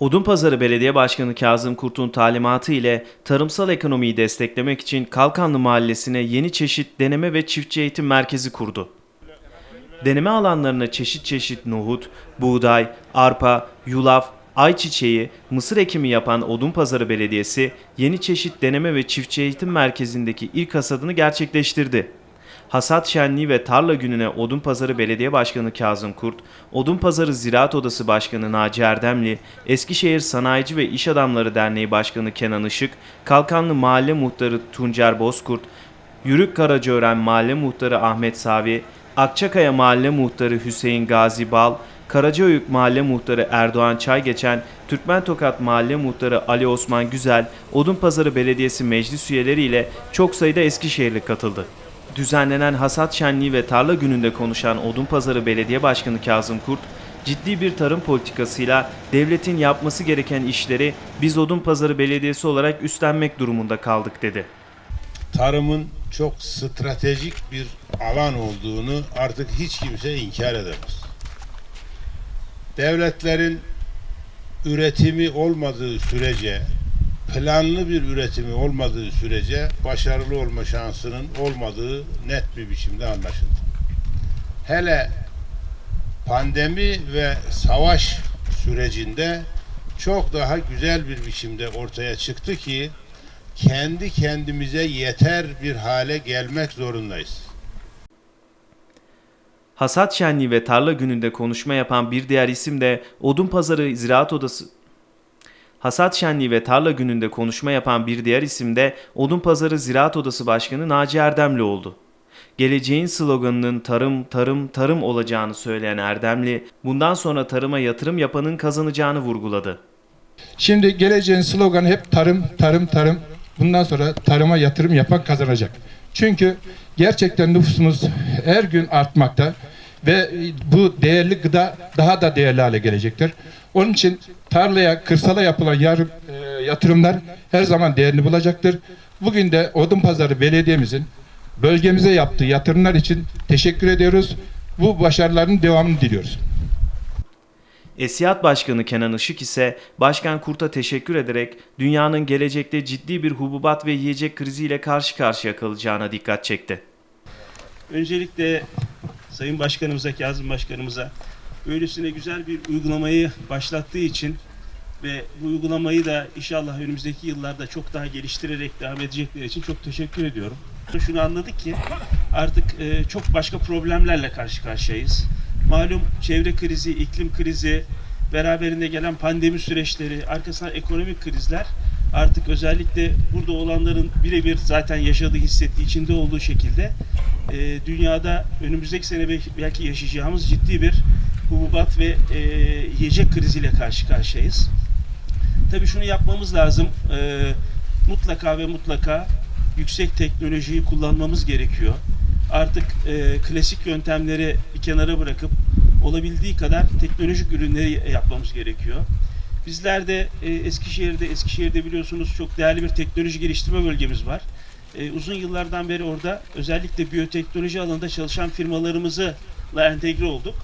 Odunpazarı Belediye Başkanı Kazım Kurt'un talimatı ile tarımsal ekonomiyi desteklemek için Kalkanlı Mahallesi'ne yeni çeşit deneme ve çiftçi eğitim merkezi kurdu. Deneme alanlarına çeşit çeşit nohut, buğday, arpa, yulaf, ayçiçeği, mısır ekimi yapan Odunpazarı Belediyesi yeni çeşit deneme ve çiftçi eğitim merkezindeki ilk hasadını gerçekleştirdi. Hasat şenliği ve tarla gününe Odunpazarı Belediye Başkanı Kazım Kurt, Odunpazarı Ziraat Odası Başkanı Naci Erdemli, Eskişehir Sanayici ve İş Adamları Derneği Başkanı Kenan Işık, Kalkanlı Mahalle Muhtarı Tuncer Bozkurt, Yürük Karacaören Mahalle Muhtarı Ahmet Savi, Akçakaya Mahalle Muhtarı Hüseyin Gazi Bal, Karacaöyük Mahalle Muhtarı Erdoğan Çaygeçen, Türkmen Tokat Mahalle Muhtarı Ali Osman Güzel, Odunpazarı Belediyesi meclis üyeleri ile çok sayıda Eskişehirli katıldı. Düzenlenen hasat şenliği ve tarla gününde konuşan Odunpazarı Belediye Başkanı Kazım Kurt, ciddi bir tarım politikasıyla devletin yapması gereken işleri biz Odunpazarı Belediyesi olarak üstlenmek durumunda kaldık dedi. tarımın çok stratejik bir alan olduğunu artık hiç kimse inkar edemez. Devletlerin üretimi olmadığı sürece, planlı bir üretimi olmadığı sürece başarılı olma şansının olmadığı net bir biçimde anlaşıldı. Hele pandemi ve savaş sürecinde çok daha güzel bir biçimde ortaya çıktı ki kendi kendimize yeter bir hale gelmek zorundayız. Hasat şenliği ve tarla gününde konuşma yapan bir diğer isim de Odunpazarı Ziraat Odası Hasat şenliği ve tarla gününde konuşma yapan bir diğer isim de Odunpazarı Ziraat Odası Başkanı Naci Erdemli oldu. Geleceğin sloganının tarım, tarım, tarım olacağını söyleyen Erdemli, bundan sonra tarıma yatırım yapanın kazanacağını vurguladı. Şimdi geleceğin sloganı hep tarım, tarım, tarım. Bundan sonra tarıma yatırım yapan kazanacak. Çünkü gerçekten nüfusumuz her gün artmakta ve bu değerli gıda daha da değerli hale gelecektir. Onun için tarlaya, kırsala yapılan e, yatırımlar her zaman değerini bulacaktır. Bugün de Odunpazarı Belediye'mizin bölgemize yaptığı yatırımlar için teşekkür ediyoruz. Bu başarıların devamını diliyoruz. Esiyat Başkanı Kenan Işık ise Başkan Kurt'a teşekkür ederek dünyanın gelecekte ciddi bir hububat ve yiyecek kriziyle karşı karşıya kalacağına dikkat çekti. Öncelikle Sayın Başkanımıza, Kazım Başkanımıza böylesine güzel bir uygulamayı başlattığı için ve bu uygulamayı da inşallah önümüzdeki yıllarda çok daha geliştirerek devam edecekleri için çok teşekkür ediyorum. Şunu anladık ki artık e, çok başka problemlerle karşı karşıyayız. Malum çevre krizi, iklim krizi, beraberinde gelen pandemi süreçleri, arkasından ekonomik krizler artık özellikle burada olanların birebir zaten yaşadığı, hissettiği, içinde olduğu şekilde e, dünyada önümüzdeki sene belki- belki yaşayacağımız ciddi bir hububat ve e, yiyecek kriziyle karşı karşıyayız. Tabii şunu yapmamız lazım. e, mutlaka ve mutlaka yüksek teknolojiyi kullanmamız gerekiyor. Artık e, klasik yöntemleri bir kenara bırakıp olabildiği kadar teknolojik ürünleri yapmamız gerekiyor. Bizler de e, Eskişehir'de, Eskişehir'de biliyorsunuz çok değerli bir teknoloji geliştirme bölgemiz var. E, uzun yıllardan beri orada özellikle biyoteknoloji alanında çalışan firmalarımızla entegre olduk.